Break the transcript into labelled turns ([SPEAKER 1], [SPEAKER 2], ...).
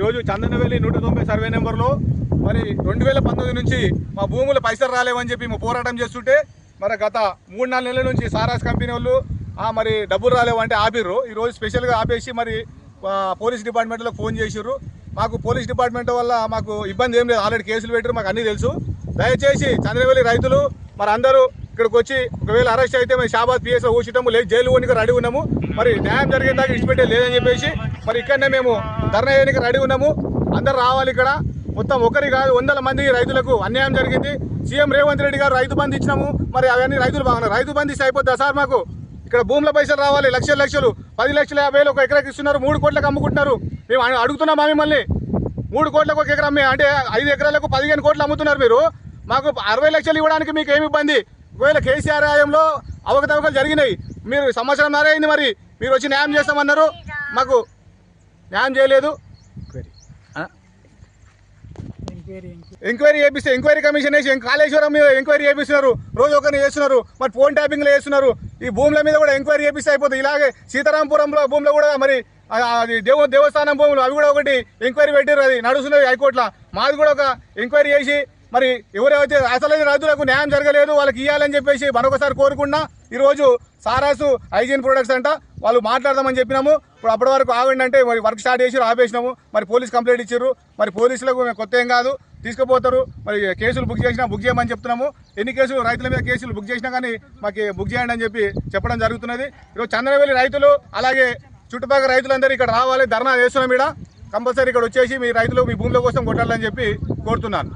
[SPEAKER 1] ఈరోజు చందనవెల్లి నూట తొంభై సర్వే నెంబర్లో మరి రెండు వేల పంతొమ్మిది నుంచి మా భూములు పైసలు రాలేవని చెప్పి మేము పోరాటం చేస్తుంటే మరి గత మూడు నాలుగు నెలల నుంచి సారాస్ కంపెనీ వాళ్ళు మరి డబ్బులు రాలేవంటే ఆపిర్రు. ఈరోజు స్పెషల్గా ఆపేసి మరి పోలీస్ డిపార్ట్మెంట్లో ఫోన్ చేసిర్రు. మాకు పోలీస్ డిపార్ట్మెంట్ వల్ల మాకు ఇబ్బంది ఏం లేదు. ఆల్రెడీ కేసులు పెట్టారు మాకు అన్నీ తెలుసు. దయచేసి చంద్రవెల్లి రైతులు మరి అందరూ ఇక్కడికి వచ్చి ఒకవేళ అరెస్ట్ అయితే మేము షాబాద్ పిఎస్ ఊచటము లేదు జైలు పోనీకి రెడీ ఉన్నాము. మరి న్యాయం జరిగిన దాకా ఇచ్చిపెట్టే లేదని చెప్పేసి మరి ఇక్కడనే మేము ధర్నా చేయడానికి రెడీ ఉన్నాము. అందరు రావాలి ఇక్కడ. మొత్తం ఒకరి కాదు వందల మంది రైతులకు అన్యాయం జరిగింది. సీఎం రేవంత్ రెడ్డి గారు రైతు బంధు ఇచ్చినాము. మరి అవన్నీ రైతులు బాగున్నారు. రైతు బంధు ఇస్తే అయిపోద్దా సార్ మాకు? ఇక్కడ భూముల పైసలు రావాలి లక్షల లక్షలు. పది లక్షల యాభై వేలు ఒక ఎకరాకి ఇస్తున్నారు. మూడు కోట్లకు అమ్ముకుంటున్నారు. మేము అడుగుతున్నామా మిమ్మల్ని. మూడు కోట్లకు ఒక ఎకరం అంటే ఐదు ఎకరాలకు పదిహేను కోట్లు అమ్ముతున్నారు మీరు. మాకు అరవై లక్షలు ఇవ్వడానికి మీకు ఏమి ఇబ్బంది? ఒకవేళ కేసీఆర్ ఆయంలో అవకతవకలు జరిగినాయి. మీరు సంవత్సరం అయింది మరి. మీరు వచ్చి న్యాయం చేస్తామన్నారు. మాకు న్యాయం చేయలేదు. ఎంక్వైరీ చేపిస్తే ఎంక్వైరీ కమిషన్ వేసి కాళేశ్వరం మీద ఎంక్వైరీ చేపిస్తున్నారు. రోజు ఒకరిని చేస్తున్నారు. మరి ఫోన్ ట్యాపింగ్లో చేస్తున్నారు. ఈ భూముల మీద కూడా ఎంక్వైరీ చేపిస్తే అయిపోతుంది. ఇలాగే సీతారాంపురంలో భూమిలో కూడా మరి అది దేవ దేవస్థానం భూములు అవి కూడా ఒకటి ఎంక్వైరీ పెట్టారు అది నడుస్తున్నది హైకోర్టులో. మాది కూడా ఒక ఎంక్వైరీ చేసి మరి ఎవరైతే అసలు రైతులకు న్యాయం జరగలేదు వాళ్ళకి ఇవ్వాలని చెప్పేసి మరొకసారి కోరుకున్నా ఈరోజు సారాసు హైజీన్ ప్రొడక్ట్స్ అంట వాళ్ళు మాట్లాడదామని చెప్పినాము. ఇప్పుడు అప్పటి వరకు ఆగండి అంటే మరి వర్క్ స్టార్ట్ చేసి ఆపేసినాము. మరి పోలీస్ కంప్లైంట్ ఇచ్చారు మరి పోలీసులకు మేము కొత్త ఏం కాదు తీసుకుపోతారు. మరి కేసులు బుక్ చేసినా బుక్ చేయమని చెప్తున్నాము. ఎన్ని కేసులు రైతుల మీద కేసులు బుక్ చేసినా కానీ మాకు బుక్ చేయండి అని చెప్పి చెప్పడం జరుగుతున్నది. ఈరోజు చంద్రవేలి రైతులు అలాగే చుట్టుపక్కల రైతులందరూ ఇక్కడ రావాలి ధర్నా చేస్తున్నాం ఇక్కడ కంపల్సరీ ఇక్కడ వచ్చేసి మీ రైతులు మీ భూముల కోసం కొట్టాలని చెప్పి కోరుతున్నాను.